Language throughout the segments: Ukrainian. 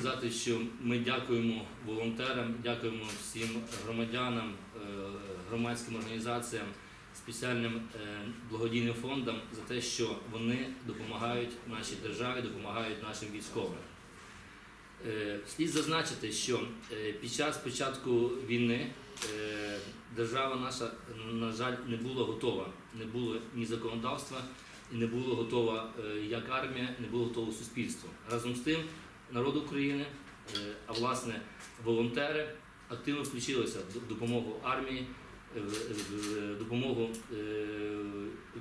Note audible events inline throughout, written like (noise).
сказати, що ми дякуємо волонтерам, дякуємо всім громадянам, е, громадським організаціям, спеціальним е, благодійним фондам за те, що вони допомагають нашій державі, допомагають нашим військовим. Е, Слід зазначити, що під час початку війни держава наша, на жаль, не була готова. Не було ні законодавства, не було готова як армія, не було готово суспільство. Разом з тим, народ України, е, а власне волонтери активно включилися в допомогу армії, е, в- допомогу е,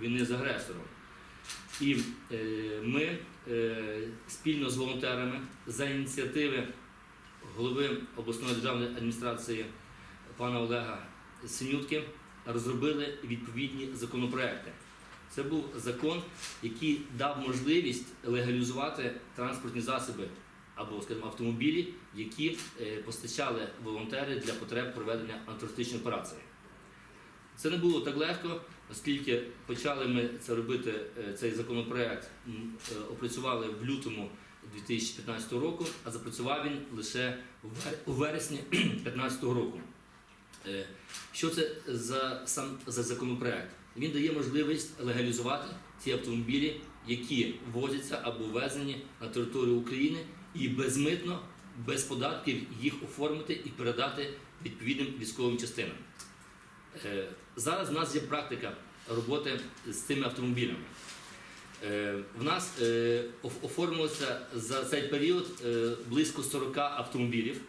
війни з агресором. І ми спільно з волонтерами за ініціативи голови обласної державної адміністрації пана Олега Синютки розробили відповідні законопроекти. Це був закон, який дав можливість легалізувати транспортні засоби або, скажімо, автомобілі, які е, постачали волонтери для потреб проведення антитерористичної операції. Це не було так легко, оскільки почали ми це робити, е, цей законопроект е, опрацювали в лютому 2015 року, а запрацював він лише у вересні (clears throat) 2015 року. Що це за сам за законопроект? Він дає можливість легалізувати ті автомобілі, які возяться або ввезені на територію України, і безмитно, без податків їх оформити і передати відповідним військовим частинам. Е, Зараз в нас є практика роботи з цими автомобілями. Е, В нас е, оформилося за цей період близько 40 автомобілів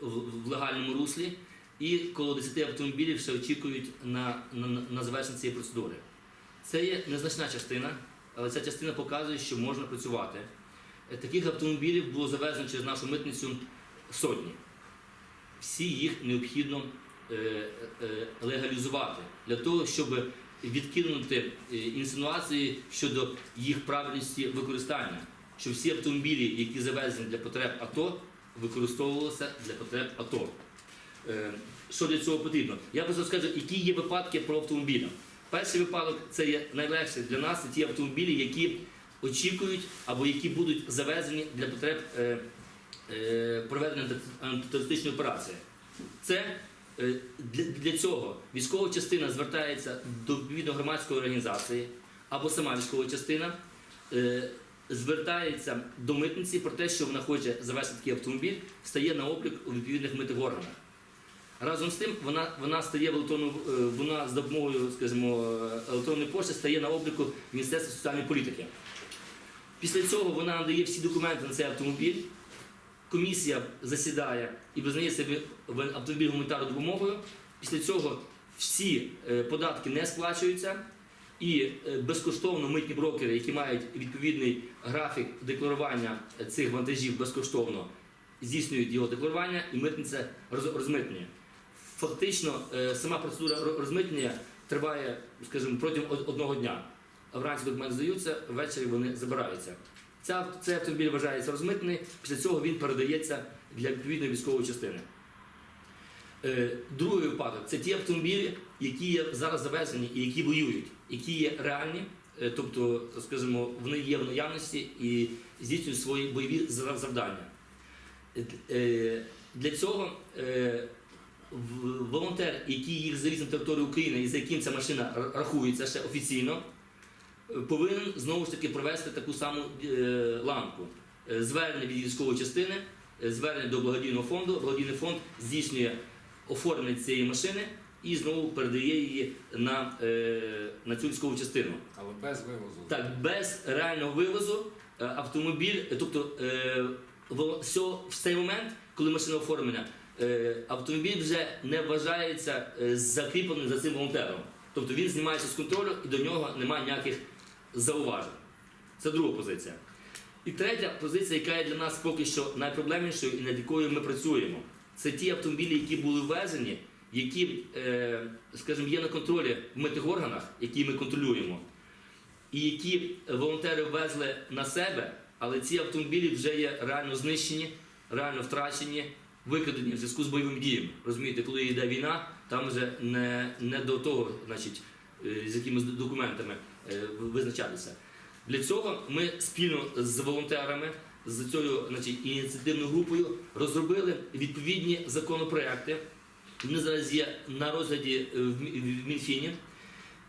в легальному руслі, і коло 10 автомобілів ще очікують на, на, на завершення цієї процедури. Це є незначна частина, але ця частина показує, що можна працювати. Е, Таких автомобілів було завезено через нашу митницю сотні. Всі їх необхідно е, е, легалізувати для того, щоб відкинути інсинуації щодо їх правильності використання, щоб всі автомобілі, які завезені для потреб АТО, використовувалися для потреб АТО. Що для цього потрібно? Я просто скажу, які є випадки про автомобіля. Перший випадок це є найлегший для нас, це ті автомобілі, які очікують або які будуть завезені для потреб е, е, проведення анти- антитерористичної операції. Це е, для, цього військова частина звертається до відповідно громадської організації або сама військова частина звертається до митниці про те, що вона хоче завести такий автомобіль, стає на облік у відповідних митних органах. Разом з тим, вона, вона стає в електронну, вона з допомогою, скажімо, електронної пошти стає на обліку Міністерства соціальної політики. Після цього вона надає всі документи на цей автомобіль. Комісія засідає і визнає себе автомобіль гуманітарною допомогою. Після цього всі е, податки не сплачуються, і е, безкоштовно митні брокери, які мають відповідний графік декларування цих вантажів безкоштовно, здійснюють його декларування, і митниця роз- розмитнює. Фактично, е, сама процедура розмитнення триває, скажімо, протягом одного дня. Вранці документи здаються, ввечері вони забираються. Ця, цей автомобіль вважається розмитний, після цього він передається для відповідної військової частини. Е, Другий випадок це ті автомобілі, які є зараз завезені і які воюють, які є реальні, е, тобто, скажімо, вони є в наявності і здійснюють свої бойові завдання. Е, е, Для цього е, волонтер, який їх завіз на територію України і за яким ця машина рахується ще офіційно, повинен знову ж таки провести таку саму е, ланку. Е, Звернення від військової частини, е, звернення до благодійного фонду. Благодійний фонд здійснює оформлення цієї машини і знову передає її на, на цю військову частину. Але без вивозу. Так, без реального вивозу автомобіль, тобто в цей момент, коли машина оформлена, автомобіль вже не вважається закріпленим за цим волонтером. Тобто він знімається з контролю і до нього немає ніяких зауважень. Це друга позиція. І третя позиція, яка є для нас поки що найпроблемнішою і над якою ми працюємо, це ті автомобілі, які були ввезені, які, е, скажімо, є на контролі в митних органах, які ми контролюємо і які волонтери ввезли на себе, але ці автомобілі вже є реально знищені, реально втрачені, викрадені в зв'язку з бойовими діями. Розумієте, коли йде війна, там вже не, не до того, значить, е, з якимись документами визначатися. Для цього ми спільно з волонтерами з цією значить, ініціативною групою розробили відповідні законопроекти. Вони зараз є на розгляді е, в Мінфіні.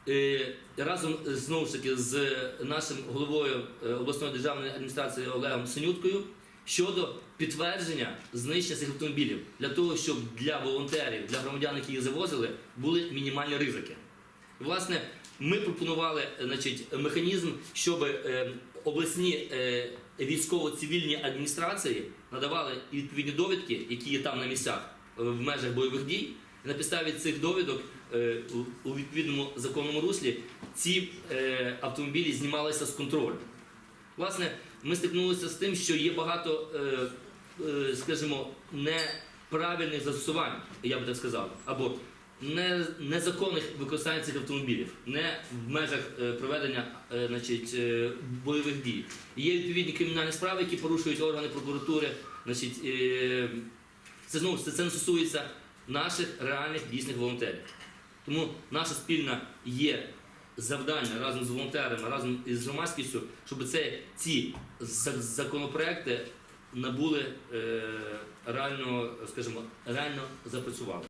Е, Разом е, знову ж таки з нашим головою е, обласної державної адміністрації Олегом Синюткою щодо підтвердження знищення цих автомобілів для того, щоб для волонтерів, для громадян, які їх завозили, були мінімальні ризики. Власне, ми пропонували е, значить, механізм, щоб е, обласні е, військово-цивільні адміністрації надавали відповідні довідки, які є там на місцях в межах бойових дій. І на підставі цих довідок у- відповідному законному руслі ці автомобілі знімалися з контролю. Власне, ми стикнулися з тим, що є багато, скажімо, неправильних застосувань, я би так сказав, або незаконних використань цих автомобілів, не в межах е, проведення е, значить, е, бойових дій. Є відповідні кримінальні справи, які порушують органи прокуратури. Значить, це знову це, не стосується наших реальних дійсних волонтерів. Тому наша спільна є завдання разом з волонтерами, разом із громадськістю, щоб це, ці законопроекти набули реально, скажімо, реально запрацювали.